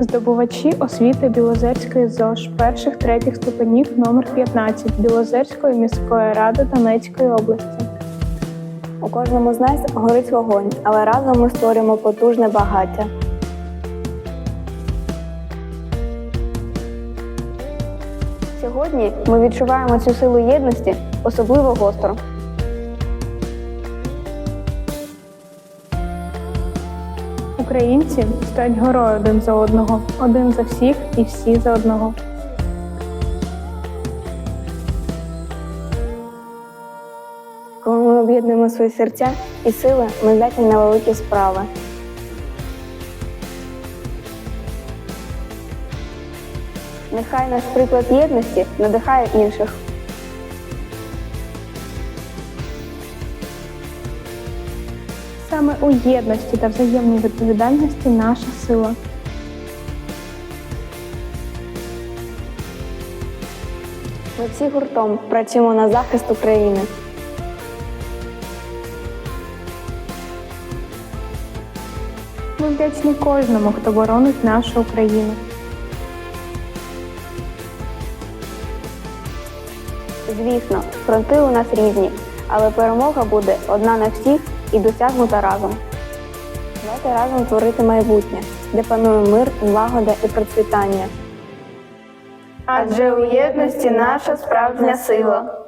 Здобувачі освіти Білозерської ЗОЖ перших третіх ступенів номер 15 Білозерської міської ради Донецької області. У кожному з нас горить вогонь, але разом ми створюємо потужне багаття. Сьогодні ми відчуваємо цю силу єдності особливо гостро. Українці стоять горою один за одного, один за всіх і всі за одного. Коли ми об'єднуємо свої серця і сили, ми здатні на великі справи. Нехай наш приклад єдності надихає інших. Саме у єдності та взаємній відповідальності наша сила. Ми всі гуртом працюємо на захист України. Ми вдячні кожному, хто боронить нашу Україну. Звісно, фронти у нас різні, але перемога буде одна на всіх і досягнута разом. Давайте разом творити майбутнє, де панує мир, злагода і процвітання. Адже у єдності наша справжня сила.